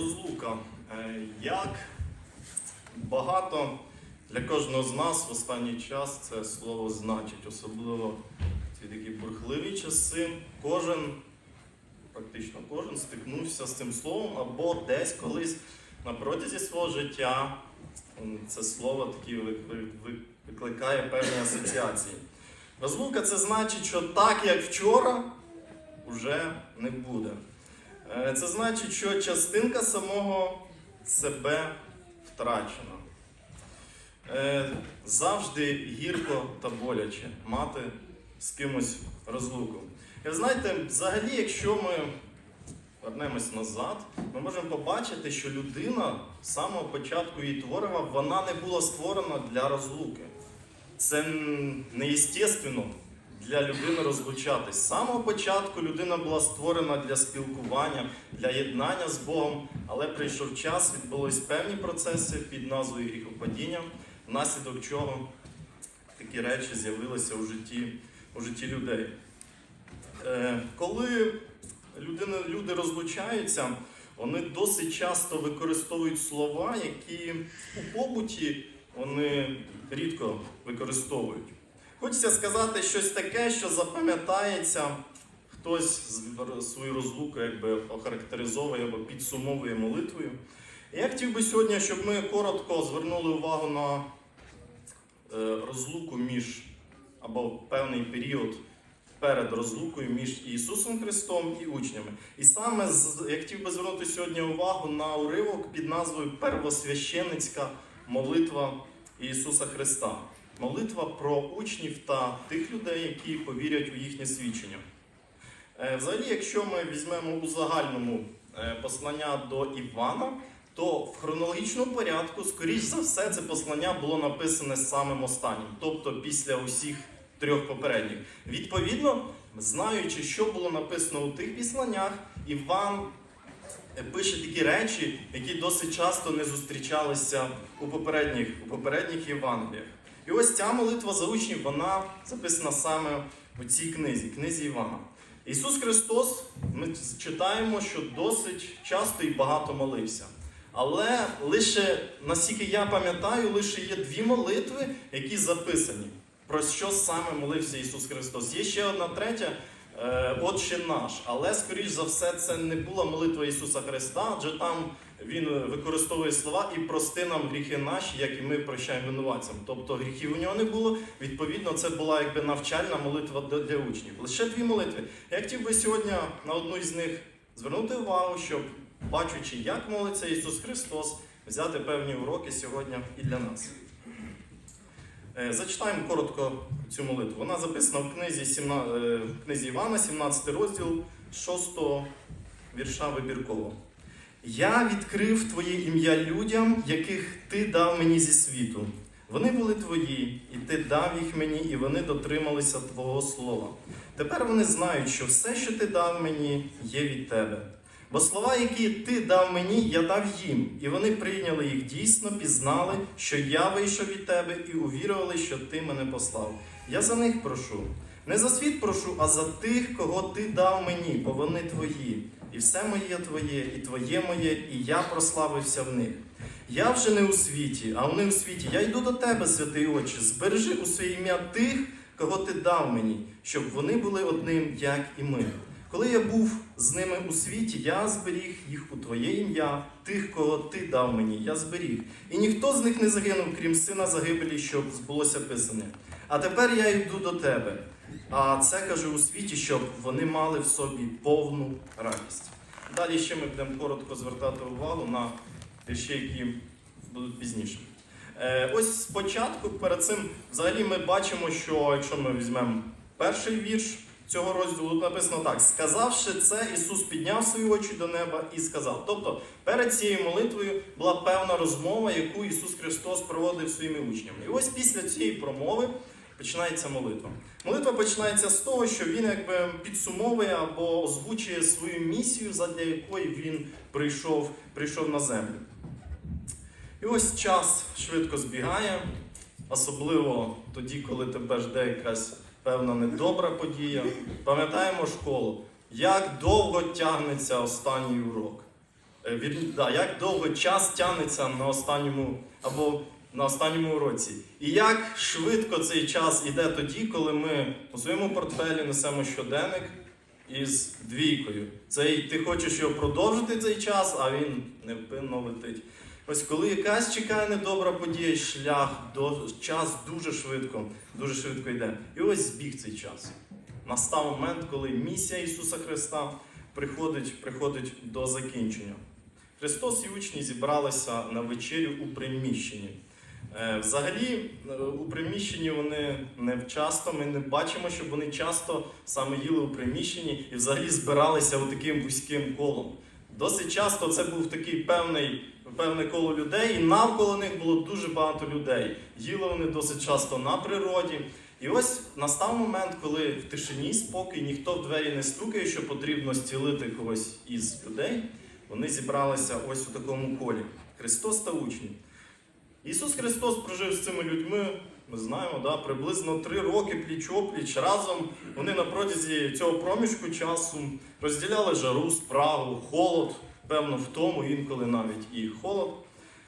Розлука. Е, Як багато для кожного з нас в останній час це слово значить, особливо ці такі бурхливі часи. Кожен, практично кожен стикнувся з цим словом або десь колись на протязі свого життя це слово такі ви- ви- ви- викликає певні асоціації. Розлука це значить, що так як вчора, вже не буде. Е, Це значить, що частинка самого себе втрачена. Е, Завжди гірко та боляче мати з кимось розлуку. І знаєте, взагалі, якщо ми вернемось назад, ми можемо побачити, що людина з самого початку її творива, вона не була створена для розлуки. Це неєстественно для людини розлучатись. З самого початку людина була створена для спілкування, для єднання з Богом, але прийшов час, відбулись певні процеси під назвою гріхопадіння, внаслідок чого такі речі з'явилися у житті, у житті людей. Е, Коли людини, люди розлучаються, вони досить часто використовують слова, які у побуті вони рідко використовують. Хочеться сказати щось таке, що запам'ятається, хтось свою розлуку якби охарактеризовує або підсумовує молитвою. Я хотів би сьогодні, щоб ми коротко звернули увагу на е, розлуку між або певний період перед розлукою між Ісусом Христом і учнями. І саме я хотів би звернути сьогодні увагу на уривок під назвою Первосвященницька молитва Ісуса Христа. Молитва про учнів та тих людей, які повірять у їхнє свідчення. Е, Взагалі, якщо ми візьмемо у загальному е, послання до Івана, то в хронологічному порядку, скоріш за все, це послання було написане самим останнім, тобто після усіх трьох попередніх. Відповідно, знаючи, що було написано у тих післаннях, Іван е, пише такі речі, які досить часто не зустрічалися у попередніх, у попередніх Євангеліях. І ось ця молитва за учнів, вона записана саме у цій книзі, книзі Івана. Ісус Христос, ми читаємо, що досить часто і багато молився. Але лише, наскільки я пам'ятаю, лише є дві молитви, які записані. Про що саме молився Ісус Христос. Є ще одна третя, е, Отче наш. Але, скоріш за все, це не була молитва Ісуса Христа, адже там Він використовує слова і прости нам гріхи наші, як і ми прощаємо винуватцям. Тобто гріхів у нього не було. Відповідно, це була якби навчальна молитва для учнів. Лише дві молитви. Я хотів би сьогодні на одну із них звернути увагу, щоб, бачучи, як молиться Ісус Христос, взяти певні уроки сьогодні і для нас. Е, Зачитаємо коротко цю молитву. Вона записана в книзі, 17, е, в книзі Івана, 17 розділ 6 вірша вибірково. Я відкрив Твоє ім'я людям, яких Ти дав мені зі світу. Вони були твої, і ти дав їх мені, і вони дотрималися Твого слова. Тепер вони знають, що все, що ти дав мені, є від тебе. Бо слова, які ти дав мені, я дав їм, і вони прийняли їх дійсно, пізнали, що я вийшов від тебе, і увірували, що ти мене послав. Я за них прошу. Не за світ прошу, а за тих, кого ти дав мені, бо вони твої. І все моє твоє, і твоє моє, і я прославився в них. Я вже не у світі, а вони у світі. Я йду до тебе, святий Отче, збережи у своє ім'я тих, кого ти дав мені, щоб вони були одним, як і ми. Коли я був з ними у світі, я зберіг їх у Твоє ім'я, тих, кого Ти дав мені, я зберіг. І ніхто з них не загинув, крім сина загибелі, щоб збулося писане. А тепер я йду до тебе. А це кажу у світі, щоб вони мали в собі повну радість. Далі ще ми будемо коротко звертати увагу на вірші, які будуть пізніше. Е, ось спочатку, перед цим, взагалі, ми бачимо, що якщо ми візьмемо перший вірш цього розділу, тут написано так: сказавши це, Ісус підняв свої очі до неба і сказав. Тобто, перед цією молитвою була певна розмова, яку Ісус Христос проводив своїми учнями. І ось після цієї промови починається молитва. Молитва починається з того, що він якби підсумовує або озвучує свою місію, задля якої він прийшов, прийшов на землю. І ось час швидко збігає, особливо тоді, коли тебе жде якась певна недобра подія. Пам'ятаємо школу, як довго тягнеться останній урок. е, да, як довго час тягнеться на останньому або на останньому уроці. І як швидко цей час іде тоді, коли ми у своєму портфелі несемо щоденник із двійкою. Цей, ти хочеш його продовжити цей час, а він невпинно летить. Ось коли якась чекає недобра подія, шлях, до, час дуже швидко, дуже швидко йде. І ось збіг цей час. Настав момент, коли місія Ісуса Христа приходить, приходить до закінчення. Христос і учні зібралися на вечерю у приміщенні. Е, Взагалі, е, у приміщенні вони не часто, ми не бачимо, щоб вони часто саме їли у приміщенні і взагалі збиралися у таким вузьким колом. Досить часто це був такий певний, певне коло людей, і навколо них було дуже багато людей. Їли вони досить часто на природі. І ось настав момент, коли в тишині спокій, ніхто в двері не стукає, що потрібно зцілити когось із людей. Вони зібралися ось у такому колі. Христос та учні. Ісус Христос прожив з цими людьми, ми знаємо, да, приблизно три роки пліч-опліч. Разом вони на протязі цього проміжку часу розділяли жару, спрагу, холод, певно, втому, інколи навіть і холод.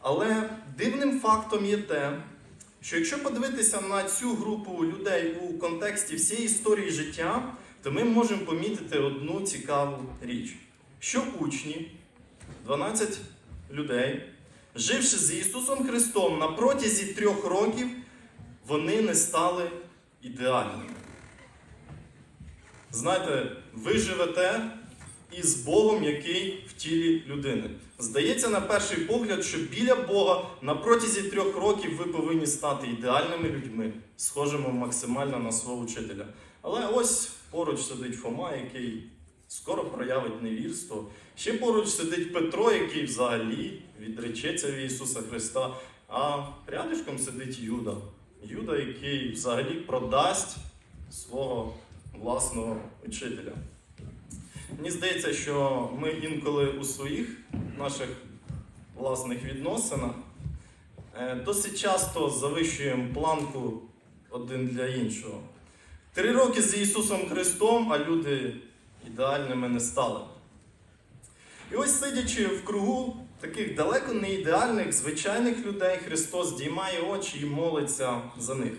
Але дивним фактом є те, що якщо подивитися на цю групу людей у контексті всієї історії життя, то ми можемо помітити одну цікаву річ: що учні, 12 людей, живши з Ісусом Христом на протязі трьох років, вони не стали ідеальними. Знаєте, ви живете із Богом, який в тілі людини. Здається, на перший погляд, що біля Бога на протязі трьох років ви повинні стати ідеальними людьми, схожими максимально на свого вчителя. Але ось поруч сидить Фома, який скоро проявить невірство. Ще поруч сидить Петро, який взагалі відречеться від Ісуса Христа. А рядишком сидить Юда. Юда, який взагалі продасть свого власного учителя. Мені здається, що ми інколи у своїх наших власних відносинах е, досить часто завищуємо планку один для іншого. Три роки з Ісусом Христом, а люди ідеальними не стали. І ось сидячи в кругу таких далеко не ідеальних, звичайних людей, Христос здіймає очі і молиться за них.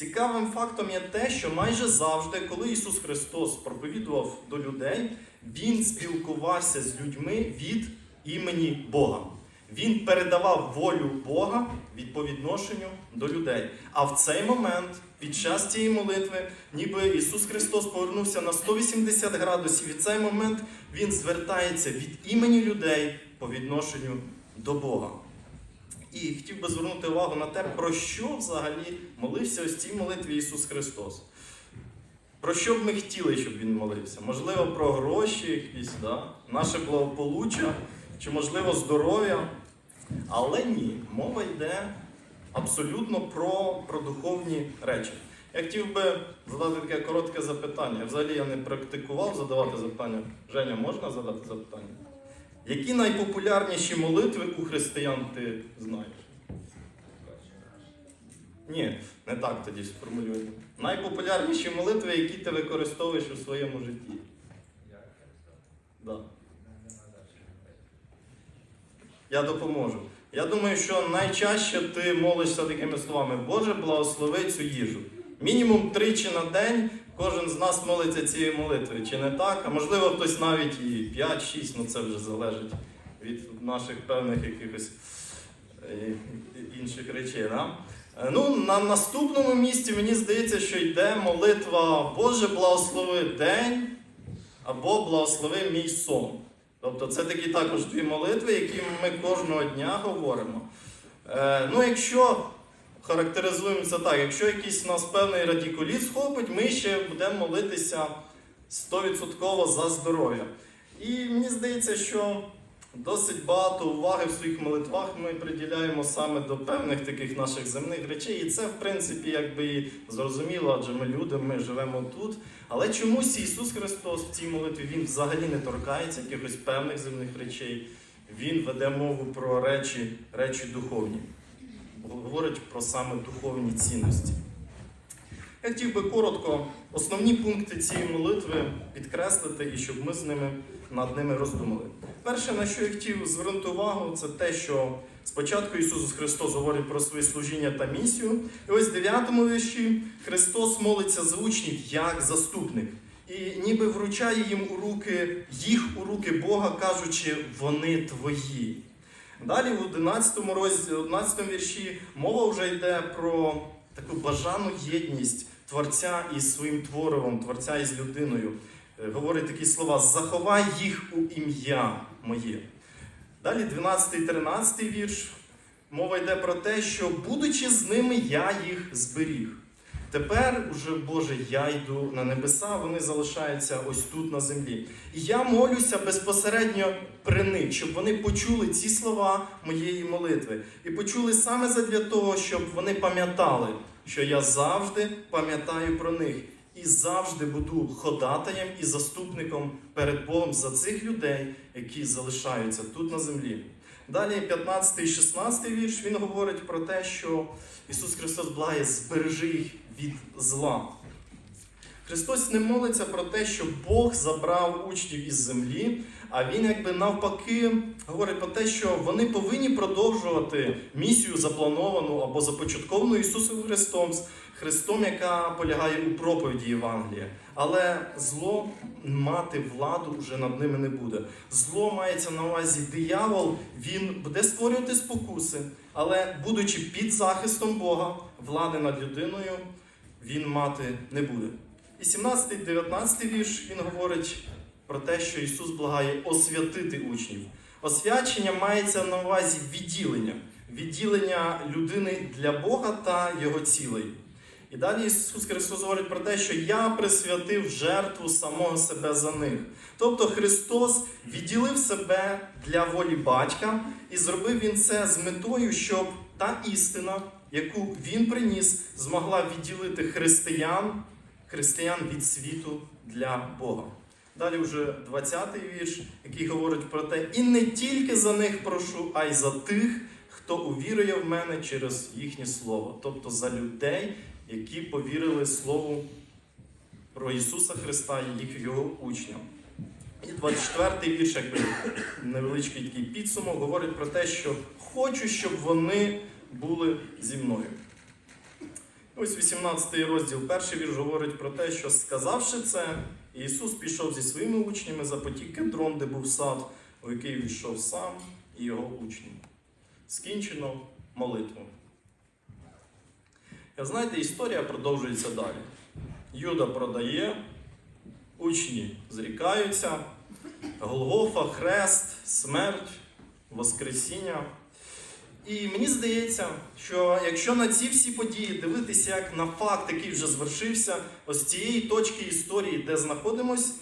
Цікавим фактом є те, що майже завжди, коли Ісус Христос проповідував до людей, Він спілкувався з людьми від імені Бога. Він передавав волю Бога від по відношенню до людей. А в цей момент, під час цієї молитви, ніби Ісус Христос повернувся на 180 градусів, і цей момент Він звертається від імені людей по відношенню до Бога. І хотів би звернути увагу на те, про що взагалі молився ось цій молитві Ісус Христос. Про що б ми хотіли, щоб Він молився? Можливо, про гроші якісь, да? наше благополуччя, чи, можливо, здоров'я. Але ні, мова йде абсолютно про, про духовні речі. Я хотів би задати таке коротке запитання. Взагалі я не практикував задавати запитання. Женя, можна задати запитання? Які найпопулярніші молитви у християн ти знаєш? Ні, не так тоді сформулюємо. Найпопулярніші молитви, які ти використовуєш у своєму житті. Да. Я допоможу. Я думаю, що найчаще ти молишся такими словами: Боже, благослови цю їжу. Мінімум тричі на день кожен з нас молиться цією молитвою. Чи не так? А можливо, хтось навіть і 5-6, ну це вже залежить від наших певних якихось е, інших речей. Да? Е, Ну, на наступному місці мені здається, що йде молитва Боже, благослови день або благослови мій сон. Тобто це такі також дві молитви, які ми кожного дня говоримо. Е, ну, якщо характеризуємо це так, якщо якийсь у нас певний радікуліт схопить, ми ще будемо молитися 100% за здоров'я. І мені здається, що досить багато уваги в своїх молитвах ми приділяємо саме до певних таких наших земних речей. І це, в принципі, якби і зрозуміло, адже ми люди, ми живемо тут. Але чомусь Ісус Христос в цій молитві Він взагалі не торкається якихось певних земних речей. Він веде мову про речі, речі духовні. Говорить про саме духовні цінності. Я хотів би коротко основні пункти цієї молитви підкреслити і щоб ми з ними над ними роздумали. Перше, на що я хотів звернути увагу, це те, що спочатку Ісус Христос говорить про своє служіння та місію. І ось в 9 вірші Христос молиться за учнів як заступник. І ніби вручає їм у руки, їх у руки Бога, кажучи, вони твої. Далі в 11 розділі, 11 вірші мова вже йде про таку бажану єдність Творця із своїм творивом, Творця із людиною. Е, Говорить такі слова: заховай їх у ім'я моє. Далі 12-13 вірш. Мова йде про те, що, будучи з ними, я їх зберіг. Тепер уже, Боже, я йду на небеса, вони залишаються ось тут на землі. І я молюся безпосередньо при них, щоб вони почули ці слова моєї молитви. І почули саме задля того, щоб вони пам'ятали, що я завжди пам'ятаю про них і завжди буду ходатаєм і заступником перед Богом за цих людей, які залишаються тут на землі. Далі 15 і 16 вірш він говорить про те, що Ісус Христос благає, збережи їх від зла. Христос не молиться про те, що Бог забрав учнів із землі, а Він якби навпаки говорить про те, що вони повинні продовжувати місію заплановану або започатковану Ісусом Христом, Христом, яка полягає у проповіді Євангелія. Але зло мати владу вже над ними не буде. Зло мається на увазі диявол, він буде створювати спокуси, але будучи під захистом Бога, влади над людиною, він мати не буде. І 17-19 вірш він говорить про те, що Ісус благає освятити учнів. Освячення мається на увазі відділення, відділення людини для Бога та Його цілей. І далі Ісус Христос говорить про те, що я присвятив жертву самого себе за них. Тобто Христос відділив себе для волі батька, і зробив Він це з метою, щоб та істина, яку Він приніс, змогла відділити християн, християн від світу для Бога. Далі вже 20-й вірш, який говорить про те, і не тільки за них прошу, а й за тих, хто увірує в мене через їхнє слово, тобто за людей, які повірили Слову про Ісуса Христа і їх його учням. І 24-й вірш, якби невеличкий такий підсумок, говорить про те, що хочу, щоб вони були зі мною. Ось 18 розділ, перший вірш говорить про те, що сказавши це, Ісус пішов зі своїми учнями за потік Кедрон, де був сад, у який війшов сам і його учні. Скінчено молитву. І знаєте, історія продовжується далі. Юда продає, учні зрікаються, Голгофа, хрест, смерть, Воскресіння. І мені здається, що якщо на ці всі події дивитися як на факт, який вже звершився, ось цієї точки історії, де знаходимось,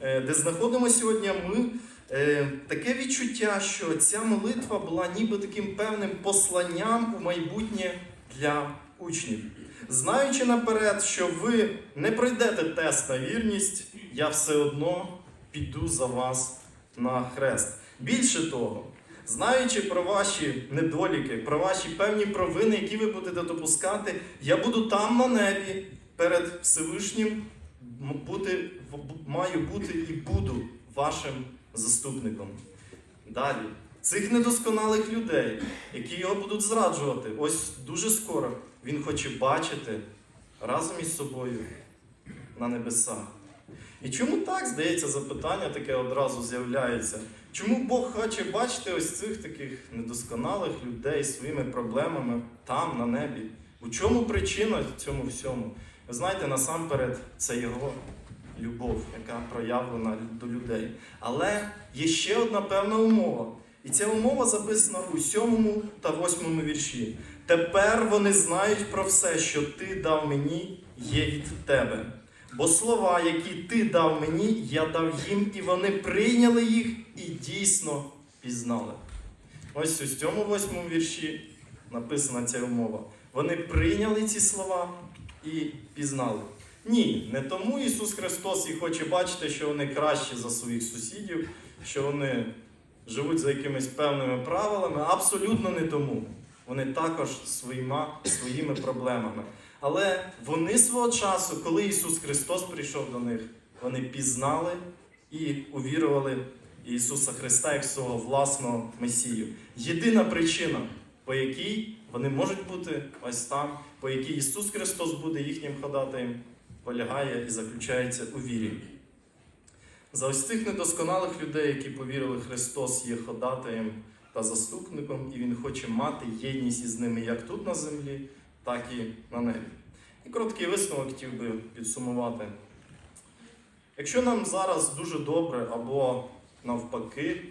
е, де знаходимося сьогодні ми, е, таке відчуття, що ця молитва була ніби таким певним посланням у майбутнє для учнів. Знаючи наперед, що ви не пройдете тест на вірність, я все одно піду за вас на хрест. Більше того, знаючи про ваші недоліки, про ваші певні провини, які ви будете допускати, я буду там на небі перед Всевишнім бути, маю бути і буду вашим заступником. Далі, цих недосконалих людей, які його будуть зраджувати, ось дуже скоро він хоче бачити разом із собою на небесах. І чому так, здається, запитання таке одразу з'являється? Чому Бог хоче бачити ось цих таких недосконалих людей своїми проблемами там, на небі? У чому причина цьому всьому? Ви знаєте, насамперед, це його любов, яка проявлена до людей. Але є ще одна певна умова. І ця умова записана у сьомому та восьмому вірші. Тепер вони знають про все, що ти дав мені, є від тебе. Бо слова, які ти дав мені, я дав їм, і вони прийняли їх і дійсно пізнали. Ось у цьому восьмому вірші написана ця умова. Вони прийняли ці слова і пізнали. Ні, не тому Ісус Христос і хоче бачити, що вони кращі за своїх сусідів, що вони живуть за якимись певними правилами. Абсолютно не тому. Вони також своїми, своїми проблемами. Але вони свого часу, коли Ісус Христос прийшов до них, вони пізнали і увірували Ісуса Христа як свого власного Месію. Єдина причина, по якій вони можуть бути ось там, по якій Ісус Христос буде їхнім ходатаєм, полягає і заключається у вірі. За ось цих недосконалих людей, які повірили, Христос є ходатаєм та заступником, і Він хоче мати єдність із ними як тут на землі, так і на небі. І короткий висновок хотів би підсумувати. Якщо нам зараз дуже добре або навпаки,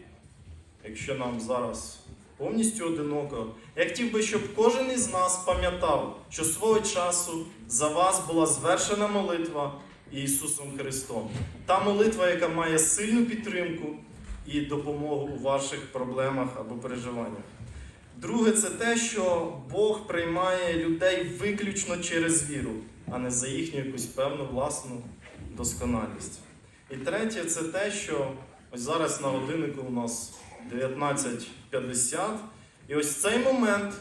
якщо нам зараз повністю одиноко, я хотів би, щоб кожен із нас пам'ятав, що свого часу за вас була звершена молитва Ісусом Христом. Та молитва, яка має сильну підтримку і допомогу у ваших проблемах або переживаннях. Друге, це те, що Бог приймає людей виключно через віру, а не за їхню якусь певну власну досконалість. І третє, це те, що ось зараз на годиннику у нас 19.50, і ось в цей момент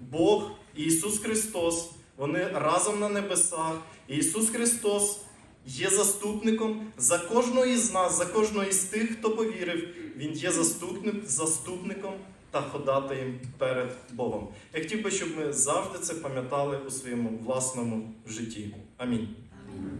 Бог і Ісус Христос, вони разом на небесах. І Ісус Христос є заступником за кожного із нас, за кожного із тих, хто повірив. Він є заступник, заступником та ходатаєм перед Богом. Я хотів би, щоб ми завжди це пам'ятали у своєму власному житті. Амінь.